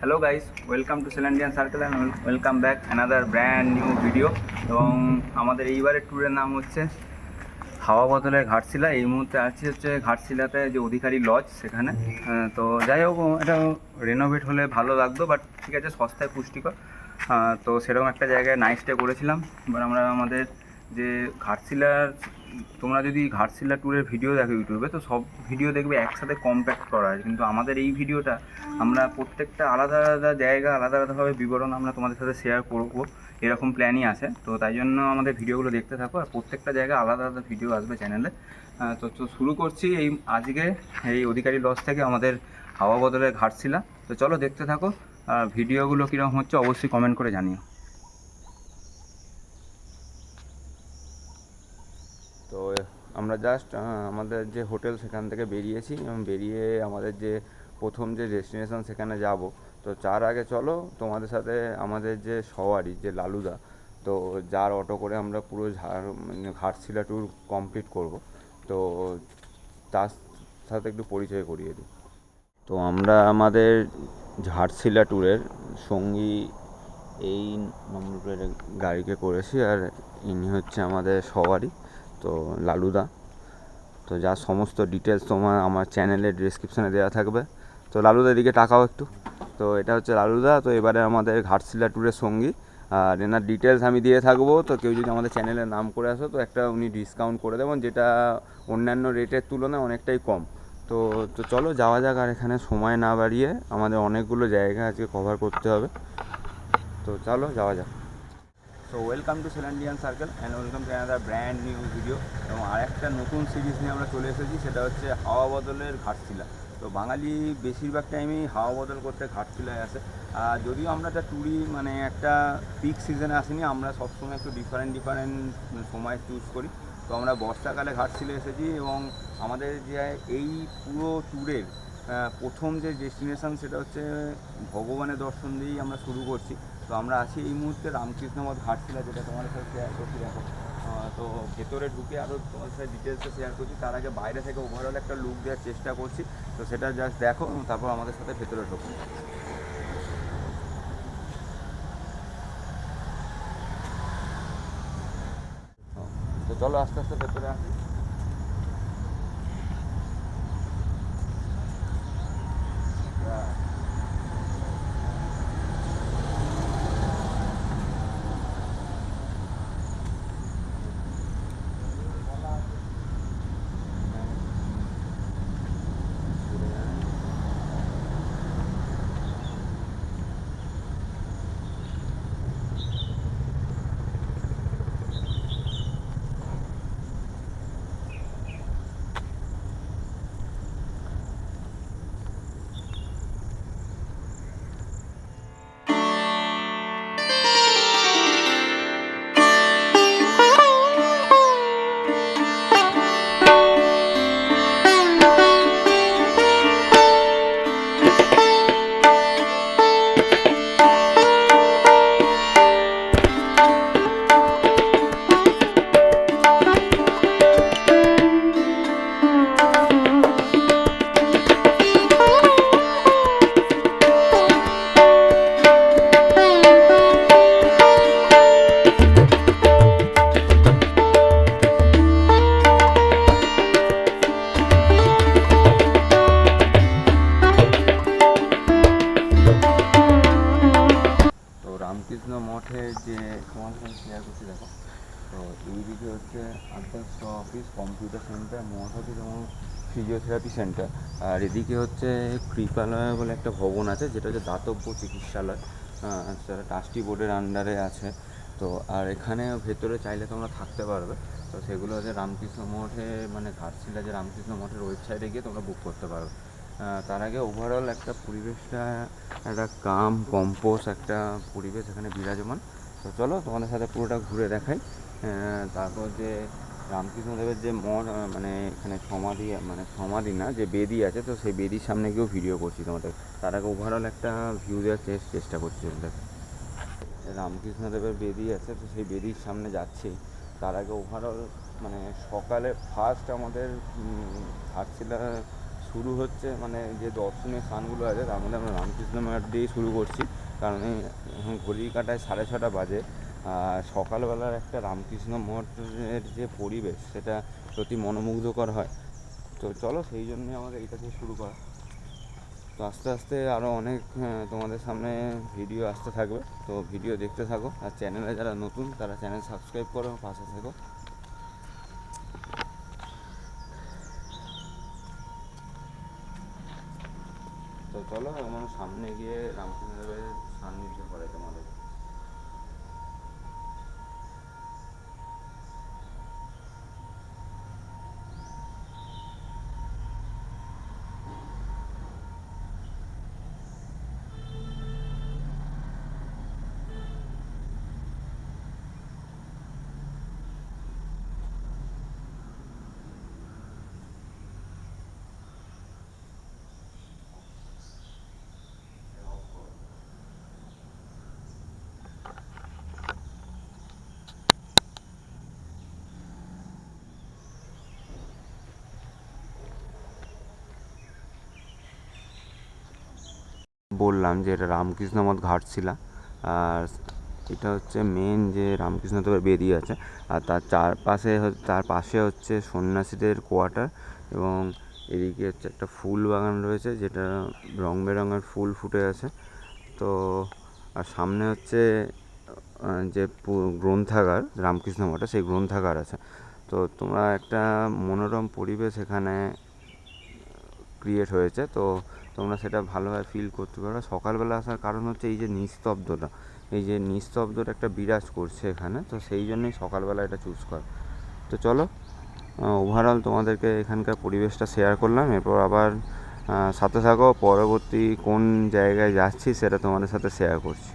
Hello guys welcome to সেলেন্ডিয়ান circle and welcome back another brand new video এবং আমাদের এইবারের ট্যুরের নাম হচ্ছে হাওয়া বদলের ঘাটশিলা। এই মুহূর্তে আছি হচ্ছে ঘাটশিলাতে যে অধিকারী লজ সেখানে। তো যাই হোক, এটা রেনোভেট হলে ভালো লাগতো বাট ঠিক আছে, সস্তায় পুষ্টিকর। তো সেরকম একটা জায়গায় নাইট স্টে করেছিলাম। এবার আমরা আমাদের যে ঘাটশিলার তোমরা যদি ঘাটশিলা ট্যুরের ভিডিও দেখো ইউটিউবে তো সব ভিডিও দেখবে একসাথে কম্প্যাক্ট করা আছে। কিন্তু আমাদের এই ভিডিওটা আমরা প্রত্যেকটা আলাদা আলাদা জায়গা, আলাদা আলাদাভাবে বিবরণ আমরা তোমাদের সাথে শেয়ার করব। এরকম প্ল্যানই আছে। তো তাই জন্য আমাদের ভিডিওগুলো দেখতে থাকো। আর প্রত্যেকটা জায়গায় আলাদা আলাদা ভিডিও আসবে চ্যানেলে তো তো শুরু করছি এই আজকে এই অধিকারী লস থেকে আমাদের হাওয়া বদলের ঘাটশিলা। তো চলো দেখতে থাকো। আর ভিডিওগুলো কীরকম হচ্ছে অবশ্যই কমেন্ট করে জানিও। তো, আমরা জাস্ট আমাদের যে হোটেল সেখান থেকে বেরিয়েছি। এবং বেরিয়ে আমাদের যে প্রথম যে ডেস্টিনেশন সেখানে যাব, তো তার আগে চলো, তোমাদের সাথে আমাদের যে সওয়ারি, যে লালুদা, তো যার অটো করে আমরা পুরো ঝাড় মানে ঘাটশিলা ট্যুর কমপ্লিট করব। তো তার সাথে একটু পরিচয় করিয়ে দিই। তো আমরা আমাদের ঝাড়শিলা ট্যুরের সঙ্গী এই নম্বরের গাড়িকে করেছি, আর ইনি হচ্ছে আমাদের সওয়ারি। তো লালুদা। তো যা সমস্ত ডিটেলস তোমার আমার চ্যানেলের ডিসক্রিপশানে দেওয়া থাকবে। তো লালুদা এদিকে টাকাও একটু। তো এটা হচ্ছে লালুদা। তো এবারে আমাদের ঘাটশিলা ট্যুরের সঙ্গী। আর এনার ডিটেলস আমি দিয়ে থাকব। তো কেউ যদি আমাদের চ্যানেলের নাম করে আসো, তো একটা উনি ডিসকাউন্ট করে দেবেন, যেটা অন্যান্য রেটের তুলনায় অনেকটাই কম। তো তো চলো যাওয়া যাক আর এখানে সময় না বাড়িয়ে আমাদের অনেকগুলো জায়গা আজকে কভার করতে হবে। তো চলো যাওয়া যাক। So welcome to সেলান্ডিয়ান circle and welcome to another brand new video এবং আরেকটা নতুন সিরিজ নিয়ে আমরা চলে এসেছি, সেটা হচ্ছে হাওয়া বদলের ঘাটশিলা। তো বাঙালি বেশিরভাগ টাইমেই হাওয়া বদল করতে ঘাটশিলায় আসে। আর যদিও আমরা একটা ট্যুরি মানে একটা পিক সিজনে আসিনি, আমরা সবসময় একটু ডিফারেন্ট ডিফারেন্ট সময় চুজ করি। তো আমরা বর্ষাকালে ঘাটশিলা এসেছি এবং আমাদের যে এই পুরো ট্যুরের প্রথম যে ডেস্টিনেশন সেটা হচ্ছে ভগবানের দর্শন দিয়েই আমরা শুরু করছি। তো আমরা আছি এই মুহূর্তে রামকৃষ্ণ মঠ ঘাটশিলা, যেটা তোমাদের সাথে শেয়ার করছি, দেখো। তো ভেতরে ঢুকে আরও তোমাদের সাথে ডিটেলসে শেয়ার করছি। তার আগে বাইরে থেকে ওভারঅল একটা লুক দেওয়ার চেষ্টা করছি। তো সেটা জাস্ট দেখো, তারপর আমাদের সাথে ভেতরে ঢোকো। তো চলো আস্তে আস্তে ভেতরে আসি। মঠের যে তোমাদের সাথে শেয়ার করছি দেখো। তো এইদিকে হচ্ছে আদ্যাস্ত অফিস কম্পিউটার সেন্টার মঠ অফিস এবং ফিজিওথেরাপি সেন্টার আর এদিকে হচ্ছে কৃপালয় বলে একটা ভবন আছে যেটা হচ্ছে দাতব্য চিকিৎসালয়। আহ, সেটা ট্রাস্টি বোর্ডের আন্ডারে আছে। তো আর এখানে ভেতরে চাইলে তোমরা থাকতে পারবে। তো সেগুলো হচ্ছে রামকৃষ্ণ মঠে মানে ঘাটশিলা যে রামকৃষ্ণ মঠের ওয়েবসাইটে গিয়ে তোমরা বুক করতে পারবে। তার আগে ওভারঅল একটা পরিবেশটা, একটা কাম কম্পোজ একটা পরিবেশ এখানে বিরাজমান। তো চলো, তোমাদের সাথে পুরোটা ঘুরে দেখাই। তারপর যে রামকৃষ্ণদেবের যে মঠ মানে এখানে সমাধি মানে সমাধি না, যে বেদি আছে, তো সেই বেদির সামনে গিয়েও ভিডিও করছি তোমাদের। তার আগে ওভারঅল একটা ভিউ দেওয়ার চেষ্টা করছি তোমাদের। রামকৃষ্ণদেবের বেদি আছে, তো সেই বেদির সামনে যাচ্ছি। তার আগে ওভারঅল মানে সকালে ফার্স্ট আমাদের ঘাটশিলা শুরু হচ্ছে মানে যে দর্শনীয় স্থানগুলো আছে, তার মধ্যে আমরা রামকৃষ্ণ মঠ দিয়েই শুরু করছি। কারণ এখন ঘড়ির কাটায় সাড়ে ছটা বাজে সকালবেলার একটা রামকৃষ্ণ মঠের যে পরিবেশ, সেটা সত্যি মনোমুগ্ধকর হয়। তো চলো সেই জন্যে আমাদের এটা দিয়ে শুরু করা। তো আস্তে আস্তে আরও অনেক তোমাদের সামনে ভিডিও আসতে থাকবে। তো ভিডিও দেখতে থাকো, আর চ্যানেলে যারা নতুন, তারা চ্যানেল সাবস্ক্রাইব করো, পাশে থেকো। চলো আমার সামনে গিয়ে রামকৃষ্ণদেবের সান্নিধ্য করে তোমাদের। বললাম যে এটা রামকৃষ্ণ মঠ ঘাটশিলা। আর এটা হচ্ছে মেন যে রামকৃষ্ণ দেবের বেরিয়ে আছে। আর তার চারপাশে তার পাশে হচ্ছে সন্ন্যাসীদের কোয়ার্টার এবং এদিকে হচ্ছে একটা ফুল বাগান রয়েছে যেটা রং বেরঙের ফুল ফুটে আছে। তো, আর সামনে হচ্ছে যে গ্রন্থাগার, রামকৃষ্ণ মঠে সেই গ্রন্থাগার আছে। তো তোমরা একটা মনোরম পরিবেশ এখানে ক্রিয়েট হয়েছে। তো তোমরা সেটা ভালোভাবে ফিল করতে পারো। সকালবেলা আসার কারণ হচ্ছে এই যে নিস্তব্ধতা, এই যে নিস্তব্ধটা একটা বিরাজ করছে এখানে, তো সেই জন্যই সকালবেলা এটা চুজ কর। তো চলো ওভারঅল তোমাদেরকে এখানকার পরিবেশটা শেয়ার করলাম, এরপর আবার সাথে থাকো, পরবর্তী কোন জায়গায় যাচ্ছি সেটা তোমাদের সাথে শেয়ার করছি।